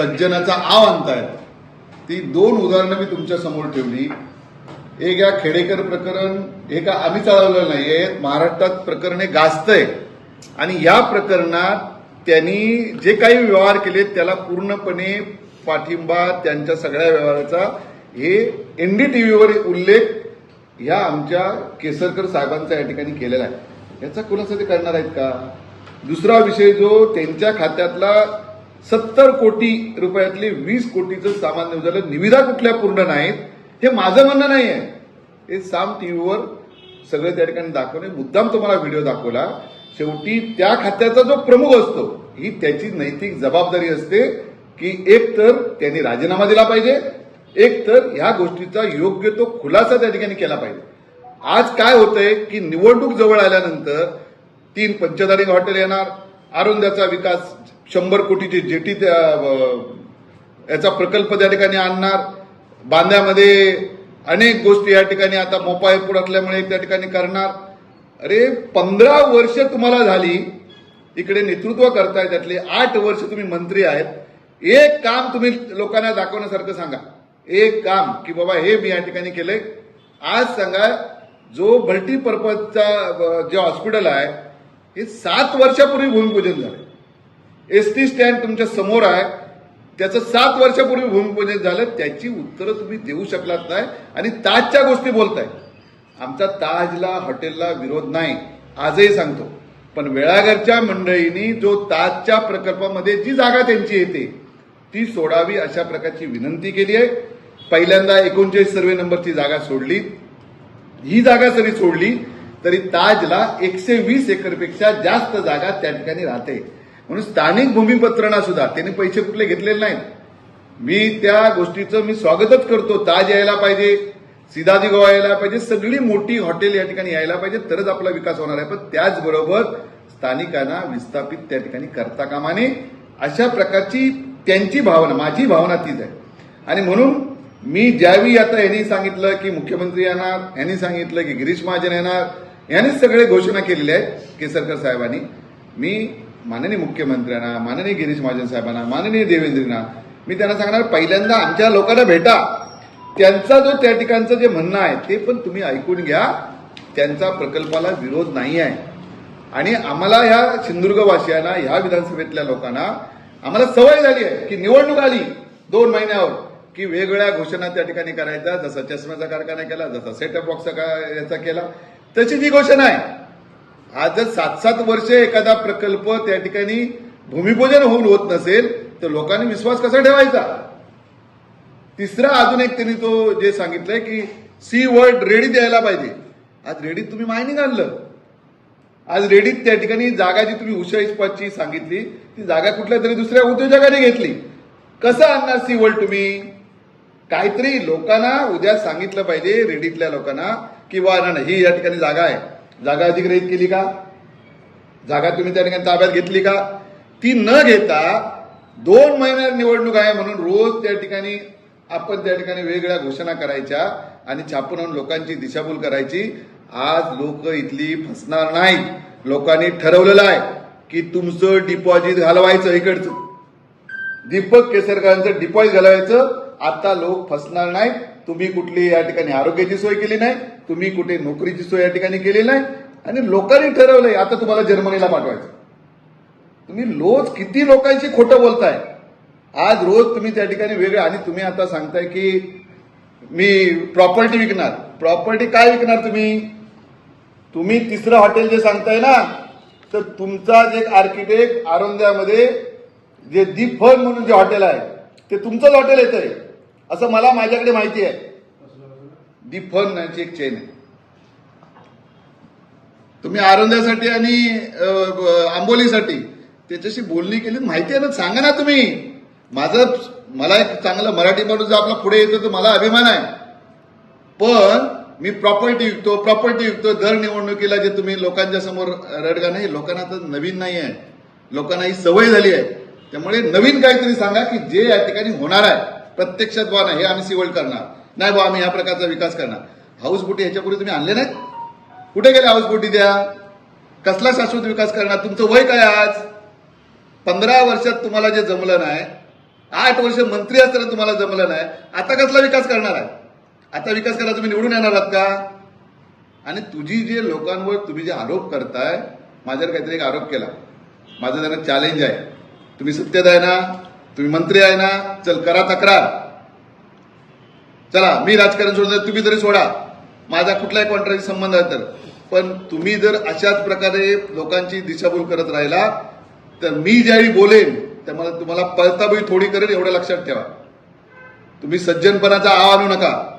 सज्जनाचा आव आणतायत. ती दोन उदाहरणं मी तुमच्यासमोर ठेवली. एक या खेडेकर प्रकरण हे का आम्ही चालवलं नाहीये. महाराष्ट्रात प्रकरणे गाजतंय. आणि या प्रकरणात त्यांनी जे काही व्यवहार केले त्याला पूर्णपणे पाठिंबा त्यांच्या सगळ्या व्यवहाराचा. हे एनडीटीव्हीवर उल्लेख ह्या आमच्या केसरकर साहेबांचा या ठिकाणी केलेला आहे. याचा खुलासा ते करणार आहेत का? दुसरा विषय जो त्यांच्या खात्यातला सत्तर कोटी रुपयातले वीस कोटीचं सामान झालं निविदा कुठल्या पूर्ण नाहीत हे माझं म्हणणं नाही आहे हे साम टीव्हीवर सगळे त्या ठिकाणी दाखवणे मुद्दाम तुम्हाला व्हिडिओ दाखवला. शेवटी त्या खात्याचा जो प्रमुख असतो ही त्याची नैतिक जबाबदारी असते की एक तर त्यांनी राजीनामा दिला पाहिजे एक तर ह्या गोष्टीचा योग्य तो खुलासा त्या ठिकाणी केला पाहिजे. आज काय होतंय की निवडणूक जवळ आल्यानंतर तीन पंचधारी हॉटेल येणार आरोंद्याचा विकास शंभर कोटीची जेटी त्या याचा प्रकल्प त्या ठिकाणी आणणार. बांद्यामध्ये अनेक गोष्टी या ठिकाणी आता मोपाय पूर असल्यामुळे त्या ठिकाणी करणार. अरे पंधरा वर्ष तुम्हाला झाली इकडे नेतृत्व करताय त्यातले आठ वर्ष तुम्ही मंत्री आहेत. एक काम तुम्ही लोकांना दाखवण्यासारखं सांगा. एक काम की बाबा हे मी या ठिकाणी केलंय. आज सांगा जो मल्टीपर्पजचा जे हॉस्पिटल आहे हे सात वर्षापूर्वी भूमिपूजन झालं एस टी स्टँड तुमच्यासमोर आहे. त्याचं सात वर्षापूर्वी भूमिपूजन झालं. त्याची उत्तरं तुम्ही देऊ शकलात नाही. आणि ताजच्या गोष्टी बोलताय. आमचा ताजला हॉटेलला विरोध नाही. आजही सांगतो. पण वेळाघरच्या मंडळींनी जो ताजच्या प्रकल्पामध्ये जी जागा त्यांची येते ती सोडावी अशा प्रकारची विनंती केली आहे. पहिल्यांदा एकोणचाळीस सर्वे नंबरची जागा सोडली. ही जागा जरी सोडली तरी ताजला एकशे वीस एकरपेक्षा जास्त जागा त्या ठिकाणी राहते. म्हणून स्थानिक भूमिपत्रणा सुद्धा त्यांनी पैसे कुठले घेतलेले नाहीत. मी त्या गोष्टीचं मी स्वागतच करतो. ताज यायला पाहिजे सिदाजी गोवा यायला पाहिजे सगळी मोठी हॉटेल या ठिकाणी यायला पाहिजे तरच आपला विकास होणार आहे. पण त्याचबरोबर स्थानिकांना विस्थापित त्या ठिकाणी करता कामाने अशा प्रकारची त्यांची भावना माझी भावना तीच आहे. आणि म्हणून मी ज्यावेळी आता यांनी सांगितलं की मुख्यमंत्री येणार यांनी सांगितलं की गिरीश महाजन येणार यांनी सगळे घोषणा केलेल्या आहेत केसरकर साहेबांनी. मी माननीय मुख्यमंत्र्यांना माननीय गिरीश महाजन साहेबांना माननीय देवेंद्रना मी त्यांना सांगणार पहिल्यांदा आमच्या लोकांना भेटा. त्यांचा जो त्या ठिकाणचं जे म्हणणं आहे ते पण तुम्ही ऐकून घ्या. त्यांचा प्रकल्पाला विरोध नाही आहे. आणि आम्हाला ह्या सिंधुदुर्गवासियांना ह्या विधानसभेतल्या लोकांना आम्हाला सवय झाली आहे की निवडणूक आली दोन महिन्यावर की वेगवेगळ्या घोषणा त्या ठिकाणी करायच्या जसा चष्म्याचा कारखाना केला जसा सेटअप बॉक्सचा याचा केला. तशी जी घोषणा आहे आज जर सात सात वर्ष एखादा प्रकल्प त्या ठिकाणी भूमिपूजन होऊन होत नसेल तर लोकांनी विश्वास कसा ठेवायचा? तिसरा अजून एक त्यांनी तो जे सांगितलंय की सी वर्ड रेडी द्यायला पाहिजे. आज रेडीत तुम्ही मायनिंग आणलं. आज रेडीत त्या ठिकाणी जागा जी तुम्ही उषा इस्पातची सांगितली ती जागा कुठल्या तरी दुसऱ्या उद्योजकाने घेतली. कसं आणणार सी वर्ल्ड तुम्ही? काहीतरी लोकांना उद्या सांगितलं पाहिजे रेडीतल्या लोकांना की वा ना ही या ठिकाणी जागा आहे. जागा अधिग्रहित केली का? जागा तुम्ही त्या ठिकाणी ताब्यात घेतली का? ती न घेता दोन महिन्यात निवडणूक आहे म्हणून रोज त्या ठिकाणी आपण त्या ठिकाणी वेगवेगळ्या घोषणा करायच्या आणि छापून आणून लोकांची दिशाभूल करायची. आज लोक इथली फसणार नाहीत. लोकांनी ठरवलेलं आहे की तुमचं डिपॉझिट घालवायचं इकडचं. दीपक केसरकरांचं डिपॉझिट घालवायचं. आता लोक फसणार नाहीत. तुम्ही कुठली या ठिकाणी आरोग्याची सोय केली नाही तुम्ही कुठे नोकरीची सोय या ठिकाणी केली नाही आणि लोकांनी ठरवलंय आता तुम्हाला जर्मनीला पाठवायचं. तुम्ही रोज किती लोकांशी खोटं बोलताय? आज रोज तुम्ही त्या ठिकाणी वेगळं आणि तुम्ही आता सांगताय की मी प्रॉपर्टी विकणार. प्रॉपर्टी काय विकणार तुम्ही? तुम्ही तिसरं हॉटेल जे सांगताय ना तर तुमचा जे आर्किटेक्ट आरोंद्यामध्ये जे दीप फन म्हणून जे हॉटेल आहे ते तुमचंच हॉटेल येत आहे असं मला माझ्याकडे माहिती आहे. दी फन नावाची एक चेन आहे. तुम्ही आरोंद्यासाठी आणि आंबोलीसाठी त्याच्याशी बोलणी केली माहिती आहे ना? सांगा ना तुम्ही. माझं मला एक चांगलं मराठी माणूस जर आपला पुढे येतो तर मला अभिमान आहे. पण मी प्रॉपर्टी विकतो प्रॉपर्टी विकतो दर निवडणुकीला जे तुम्ही लोकांच्या समोर रडगा नाही लोकांना तर नवीन नाही आहे. लोकांना ही सवय झाली आहे. त्यामुळे नवीन काहीतरी सांगा की जे या ठिकाणी होणार आहे. प्रत्यक्षात बा नाही हे आम्ही सिवल्ड करणार. नाही बा आम्ही ह्या प्रकारचा विकास करणार. हाऊस बोटी ह्याच्यापूर्वी तुम्ही आणले नाहीत? कुठे गेले हाऊस बोटी द्या कसला शाश्वत विकास करणार? तुमचं वय काय आज? पंधरा वर्षात तुम्हाला जे जमलं नाही आठ वर्ष मंत्री असताना तुम्हाला जमलं नाही आता कसला विकास करणार आहे? आता विकास करायला तुम्ही निवडून येणार आहात का? आणि तुझी जे लोकांवर तुम्ही जे आरोप करताय माझ्यावर काहीतरी एक आरोप केला. माझं त्यांना चॅलेंज आहे. तुम्ही सत्तेत आहे ना? तुम्ही मंत्री आहे ना चल करा तक्रार. चला मी राजकारण सोडलं तुम्ही तरी सोडा. माझा कुठलाही कॉन्ट्रॅक्ट संबंध आहे तर. पण तुम्ही जर अशाच प्रकारे लोकांची दिशाभूल करत राहिला तर मी ज्यावेळी बोलेन त्यामुळे तुम्हाला पळताबळी थोडी करेल एवढं लक्षात ठेवा. तुम्ही सज्जनपणाचा आव आणू नका.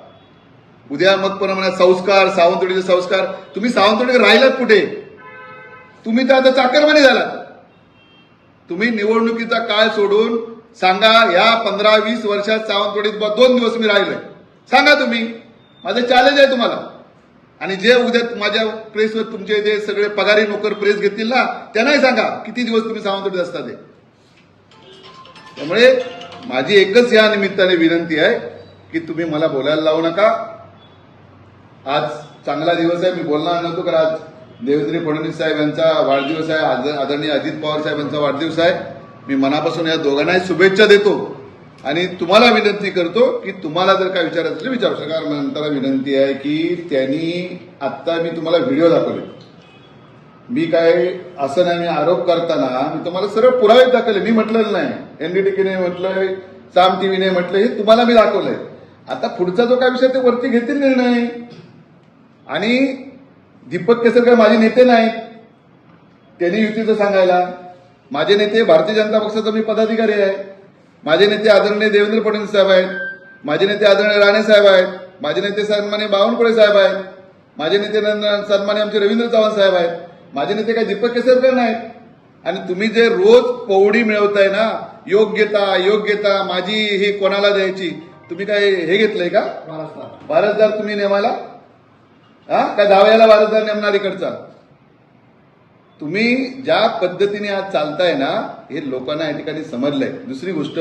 उद्या मग पण म्हणा संस्कार सावंतवाडीचे संस्कार. तुम्ही सावंतवाडी राहिलात कुठे? तुम्ही तर आता चाकरमानी झालात. तुम्ही निवडणुकीचा काळ सोडून सांगा या पंधरा वीस वर्षात सावंतवाडीत दोन दिवस मी राहिलोय. सांगा तुम्ही. माझं चॅलेंज आहे तुम्हाला. आणि जे उद्या माझ्या प्रेसवर तुमचे जे सगळे पगारी नोकर प्रेस घेतील ना त्यांनाही सांगा किती दिवस तुम्ही सावंतवाडीत असता ते. त्यामुळे माझी एकच या निमित्ताने विनंती आहे की तुम्ही मला बोलायला लावू नका. आज चांगला दिवस आहे मी बोलणार नव्हतो कारण आज देवेंद्र फडणवीस साहेब यांचा वाढदिवस आहे आद- आदरणीय अजित पवार साहेब यांचा वाढदिवस आहे. मी मनापासून या दोघांनाही शुभेच्छा देतो. आणि तुम्हाला विनंती करतो की तुम्हाला जर काय विचारायचं असेल विचारू शका नंतर विनंती आहे की त्यांनी आत्ता मी तुम्हाला व्हिडिओ दाखवले. मी काय असं नाही मी आरोप करताना मी तुम्हाला सर्व पुरावे दाखवले. मी म्हटलेलं नाही. एनडीटीकीने म्हटलंय साम टीव्हीने म्हटलं हे तुम्हाला मी दाखवलंय. आता पुढचा जो काय विषय ते वरती घेतील निर्णय. आणि दीपक केसरकर माझे नेते नाहीत. त्यांनी युतीचं सांगायला. माझे नेते भारतीय जनता पक्षाचा मी पदाधिकारी आहे. माझे नेते आदरणीय देवेंद्र फडणवीस साहेब आहेत. माझे नेते आदरणीय राणे साहेब आहेत. माझे नेते सन्मान्य बावनकुळे साहेब आहेत. माझे नेते सन्मान्य आमचे रवींद्र चव्हाण साहेब आहेत. माझे नेते काही दीपक केसरकर नाहीत. आणि तुम्ही जे रोज पौडी मिळवताय ना योग्यता योग्यता माझी ही कोणाला द्यायची? तुम्ही काय हे घेतलंय का? वारसदार तुम्ही नेमाला? हा? काय दहाव्याला वारसदार नेमणार इकडचा? तुम्ही ज्या पद्धतीने आज चालताय ना हे लोकांना या ठिकाणी समजलंय. दुसरी गोष्ट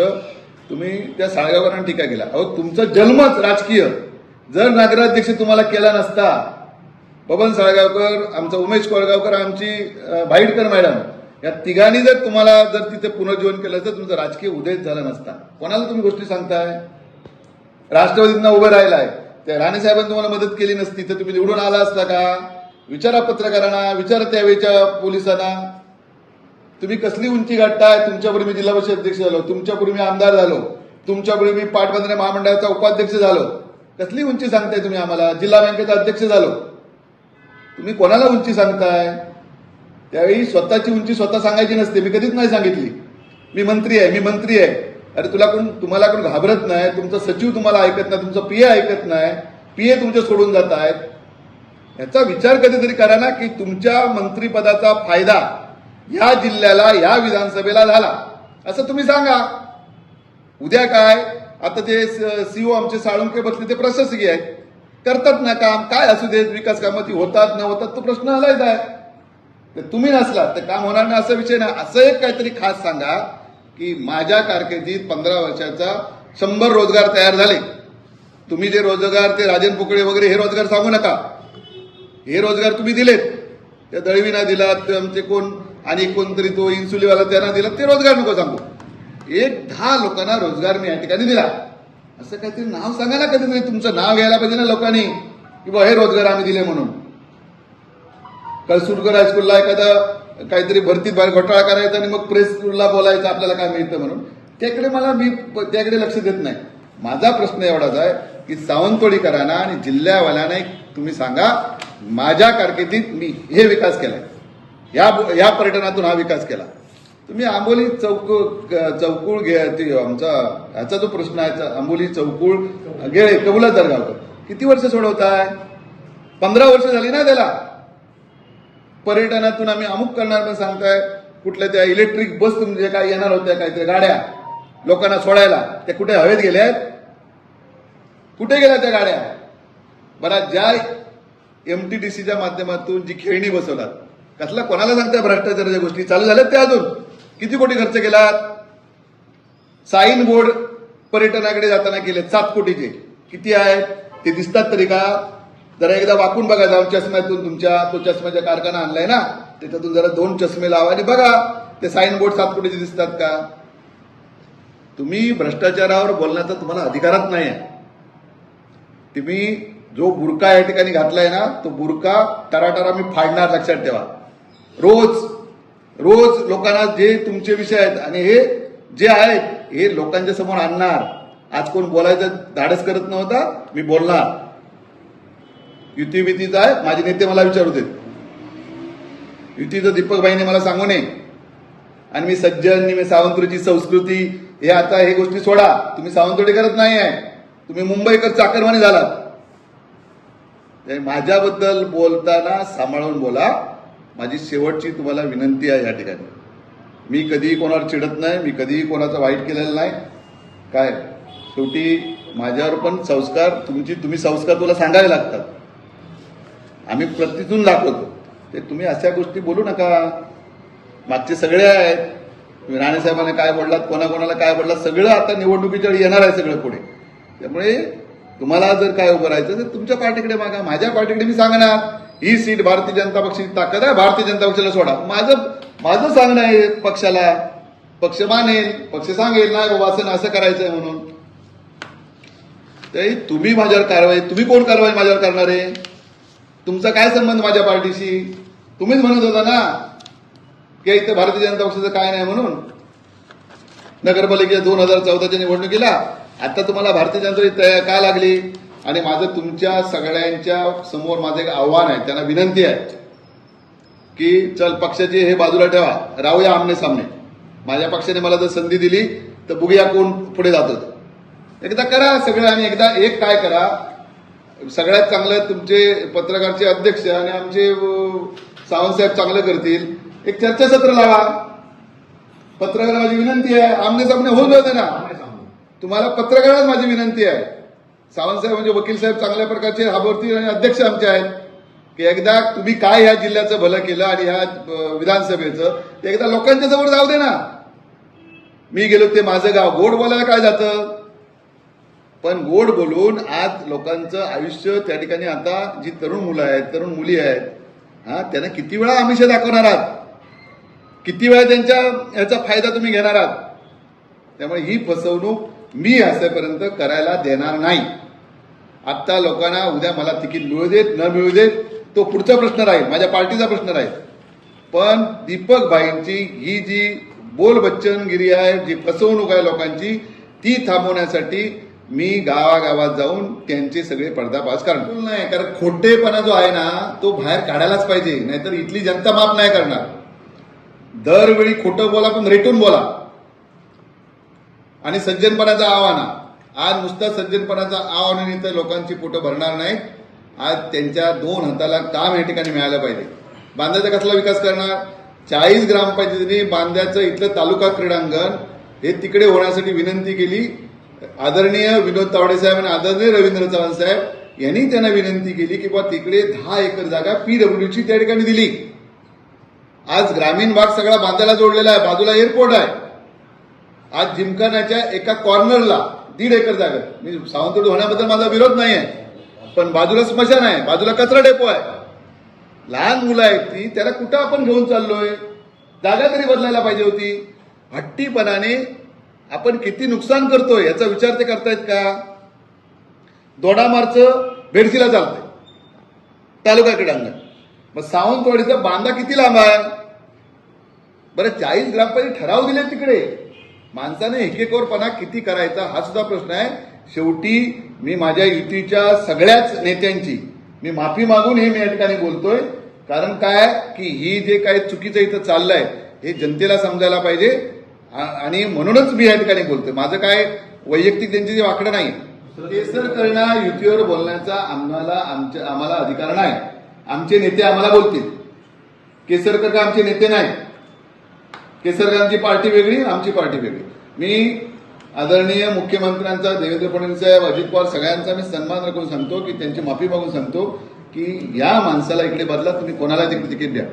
तुम्ही त्या साळगावकरांना टीका केला. अहो तुमचा जन्मच राजकीय. जर नगराध्यक्ष तुम्हाला केला नसता बबन साळगावकर आमचा उमेश कोळगावकर आमची भाईडकर मॅडम या तिघांनी जर तुम्हाला जर तिथे पुनर्जीवन केलं तर तुमचा राजकीय उदयच झाला नसता. कोणाला तुम्ही गोष्टी सांगताय? राष्ट्रवादींना उभं राहिलाय. त्या राणे साहेबांनी तुम्हाला मदत केली नसती तर तुम्ही निवडून आला असता का? विचारा पत्रकारांना विचारा त्यावेळेच्या पोलिसांना. तुम्ही कसली उंची गाठताय? तुमच्यापूर्वी मी जिल्हा परिषद अध्यक्ष झालो. तुमच्यापूर्वी मी आमदार झालो. तुमच्यापूर्वी मी पाटबंधारे महामंडळाचा उपाध्यक्ष झालो. कसली उंची सांगताय तुम्ही आम्हाला? जिल्हा बँकेचा अध्यक्ष झालो. तुम्ही कोणाला उंची सांगताय? त्यावेळी स्वतःची उंची स्वतः सांगायची नसते. मी कधीच नाही सांगितली. मी मंत्री आहे मी मंत्री आहे. अरे तुला कोण तुम्हाला कोण घाबरत नाही? तुमचा सचिव तुम्हाला ऐकत नाही. तुमचा पीए ऐकत नाही. पीए तुमचे सोडून जात आहेत याचा विचार कधीतरी करा ना की तुमच्या मंत्रिपदाचा फायदा या जिल्ह्याला या विधानसभेला झाला. असं तुम्ही सांगा. उद्या काय? आता ते सीओ आमचे साळुंके बसले ते प्रशासकीय आहेत. करतात ना काम काय असू देत विकास कामं ती होतात न होतात तो प्रश्न आलाच आहे. तर तुम्ही नसला तर काम होणार नाही असा विषय नाही. असं एक काहीतरी खास सांगा की माझ्या कारकिर्दीत पंधरा वर्षाचा शंभर रोजगार तयार झाले. तुम्ही जे रोजगार ते राजन पोकळे वगैरे हे रोजगार सांगू नका. हे रोजगार तुम्ही दिलेत. त्या दळवीना दिलात ते आमचे कोण आणि कोणतरी तो इन्सुलीवाला त्यांना दिला ते रोजगार नको सांगू. एक दहा लोकांना रोजगार मी या ठिकाणी दिला. असं काहीतरी नाव सांगा ना कधीतरी म्हणजे तुमचं नाव घ्यायला पाहिजे ना लोकांनी की बा हे रोजगार आम्ही दिले म्हणून. कळसुटकर हायस्कूलला एखादा काहीतरी भरतीत बाहेर घोटाळा करायचा आणि मग प्रेसला बोलायचं आपल्याला काय मिळतं म्हणून. त्याकडे मला मी प- त्याकडे लक्ष देत नाही. माझा प्रश्न एवढाच आहे की सावंतवाडीकरांना आणि जिल्ह्यावाल्यांना एक तुम्ही सांगा माझ्या कारकिर्दीत मी हे विकास केलाय. या या पर्यटनातून हा विकास केला. तुम्ही आंबोली चौक चौकुळ घे ते आमचा ह्याचा जो प्रश्न आहे आंबोली चौकुळ गेळे कबुला दरगावकर किती वर्ष सोडवताय? पंधरा वर्ष झाली ना त्याला. पर्यटनातून आम्ही अमुक करणार पण सांगताय कुठल्या त्या इलेक्ट्रिक बस तुमच्या काय येणार होत्या काहीतरी गाड्या लोकांना सोडायला त्या कुठे हवेत गेल्या आहेत कुठे गेल्या त्या गाड्या? बरा ज्या एमटीडीसीच्या माध्यमातून जी खेळणी बसवतात कसला कोणाला सांगताय भ्रष्टाचाराच्या गोष्टी? चालू झाल्यात त्या अजून. किती कोटी खर्च केलात? साईन बोर्ड पर्यटनाकडे जाताना केले सात कोटीचे. किती आहेत? ते दिसतात तरी का? जरा एकदा वाकून बघा जाऊन चष्म्यातून तुमच्या तो चष्म्याचा कारखाना आणलाय ना त्याच्यातून जरा दोन चष्मे लावा आणि बघा ते साईन बोर्ड सात कोटीचे दिसतात का? तुम्ही भ्रष्टाचारावर बोलण्याचा तुम्हाला अधिकारच नाही आहे तुम्ही जो बुरका या ठिकाणी घातलाय ना तो बुरका टराटरा मी फाडणार लक्षात ठेवा. रोज रोज लोकांना जे तुमचे विषय आहेत आणि हे जे आहेत हे लोकांच्या समोर आणणार. आज कोण बोलायचं धाडस करत नव्हता मी बोलणार. युती भीतीचा आहे माझे नेते मला विचारू देत. युतीचं दीपकबाईने मला सांगू नये. आणि मी सज्जन मी सावंतवाडीची संस्कृती हे आता हे गोष्टी सोडा. तुम्ही सावंतवाडी करत नाही आहे तुम्ही मुंबईकर चाकरमानी झालात. माझ्याबद्दल बोलताना सांभाळून बोला. माझी शेवटची तुम्हाला विनंती आहे या ठिकाणी. मी कधीही कोणावर चिडत नाही मी कधीही कोणाचं वाईट केलेलं नाही. काय? शेवटी माझ्यावर पण संस्कार तुमची तुम्ही संस्कार तुला सांगायला लागतात. आम्ही प्रतितून दाखवतो. ते तुम्ही अशा गोष्टी बोलू नका. मागचे सगळे आहेत. तुम्ही राणेसाहेबांना काय बोललात कोणाकोणाला काय बोललात सगळं आता निवडणुकीच्या वेळी येणार आहे सगळं पुढे. त्यामुळे तुम्हाला जर काय उभं राहायचं तर तुमच्या पार्टीकडे मागा. माझ्या पार्टीकडे मी सांगणार. ही सीट भारतीय जनता पक्षाची ताकद आहे. भारतीय जनता पक्षाला सोडा. माझं माझं सांगणं आहे पक्षाला. पक्ष मानेल पक्ष सांगेल नाही बाबा असं असं करायचं आहे म्हणून. तरी तुम्ही माझ्यावर कारवाई तुम्ही कोण कारवाई माझ्यावर करणार आहे? तुमचा काय संबंध माझ्या पार्टीशी? तुम्हीच म्हणत होता ना की इथं भारतीय जनता पक्षाचं काय नाही म्हणून. नगरपालिकेच्या दोन हजार चौदाच्या निवडणुकीला आता तुम्हाला भारतीय जनता पार्टी काय का लागली? आणि माझं तुमच्या सगळ्यांच्या समोर माझं एक आव्हान आहे त्यांना विनंती आहे की चल पक्षाची हे बाजूला ठेवा राहूया आमने सामने. माझ्या पक्षाने मला जर संधी दिली तर बघूया कोण पुढे जातो. एकदा करा सगळं आणि एकदा एक काय करा. सगळ्यात चांगलं तुमचे पत्रकारचे अध्यक्ष आणि आमचे सावंतसाहेब चांगलं करतील. एक चर्चासत्र लावा. पत्रकार माझी विनंती आहे आमने सामने होऊन जाते ना तुम्हाला पत्रकारात माझी विनंती आहे. सावंतसाहेब म्हणजे वकील साहेब चांगल्या प्रकारचे हाबोरतील आणि अध्यक्ष आमचे आहेत. की एकदा तुम्ही काय ह्या जिल्ह्याचं भलं केलं आणि ह्या विधानसभेचं ते एकदा लोकांच्या जवळ जाऊ दे ना. मी गेलो ते माझं गाव गोड बोलायला काय जातं? पण गोड बोलून आज लोकांचं आयुष्य त्या ठिकाणी आता जी तरुण मुलं आहेत तरुण मुली आहेत हा त्यांना किती वेळा आमिष दाखवणार आहात? किती वेळा त्यांच्या ह्याचा फायदा तुम्ही घेणार आहात? त्यामुळे ही फसवणूक मी असेपर्यंत करायला देणार नाही. आत्ता लोकांना उद्या मला तिकीट मिळू देत न मिळू देत तो पुढचा प्रश्न राहील माझ्या पार्टीचा प्रश्न राहील. पण दीपक भाईंची ही जी बोलबच्चनगिरी आहे जी फसवणूक आहे लोकांची ती थांबवण्यासाठी मी गावागावात जाऊन त्यांचे सगळे पडदापास करणार. नाही कारण खोटेपणा जो आहे ना तो बाहेर काढायलाच पाहिजे नाहीतर इथली जनता माफ नाही करणार. दरवेळी खोटं बोला पण रेटून बोला. आणि सज्जनपणाचा आव्हान. आज नुसतं सज्जनपणाचा आव्हानाने तर लोकांची पोटं भरणार नाहीत. आज त्यांच्या दोन हाताला काम या ठिकाणी मिळालं पाहिजे. बांद्याचा कसला विकास करणार? चाळीस ग्रामपंचायतीने बांद्याचं इथलं तालुका क्रीडांगण हे तिकडे होण्यासाठी विनंती केली. आदरणीय विनोद तावडे साहेब आणि आदरणीय रवींद्र चव्हाण साहेब यांनी त्यांना विनंती केली की बा तिकडे दहा एकर जागा पीडब्ल्यूची त्या ठिकाणी दिली. आज ग्रामीण भाग सगळा बांद्याला जोडलेला आहे. बाजूला एअरपोर्ट आहे. आज जिमखान्याच्या एका कॉर्नरला दीड एकर जागा मी सावंतवाडी होण्याबद्दल माझा विरोध नाही आहे पण बाजूला स्मशान आहे बाजूला कचरा डेपो आहे. लहान मुलं आहेत ती त्याला कुठं आपण घेऊन चाललोय? जागा तरी बदलायला पाहिजे होती. हट्टीपणाने आपण किती नुकसान करतोय याचा विचार ते करतायत का? दोडामारचं भेडशीला चालतंय. तालुका क्रीडांगण मग सावंतवाडीचा बांधा किती लांब आहे? बरं चाळीस ग्रामपंचायत ठराव दिले तिकडे. माणसाने एकेकोरपणा किती करायचा हा सुद्धा प्रश्न आहे. शेवटी मी माझ्या युतीच्या सगळ्याच नेत्यांची मी माफी मागून हे मी या ठिकाणी बोलतोय. कारण काय? की ही जे काही चुकीचं इथं चाललंय हे जनतेला समजायला पाहिजे. आणि म्हणूनच मी या ठिकाणी बोलतोय. माझं काय वैयक्तिक त्यांचे जे वाकडं नाही केसर करणं युतीवर बोलण्याचा आम्हाला आमच्या आम्हाला अधिकार नाही. आमचे नेते आम्हाला बोलतील. केसरकर का आमचे नेते नाही केसरकरांची पार्टी वेगळी आमची पार्टी वेगळी. मी आदरणीय मुख्यमंत्र्यांचा देवेंद्र फडणवीस साहेब अजित पवार सगळ्यांचा मी सन्मान करून सांगतो की त्यांची माफी मागून सांगतो की या माणसाला इकडे बदला तुम्ही कोणाला तिकडे तिकीट द्या.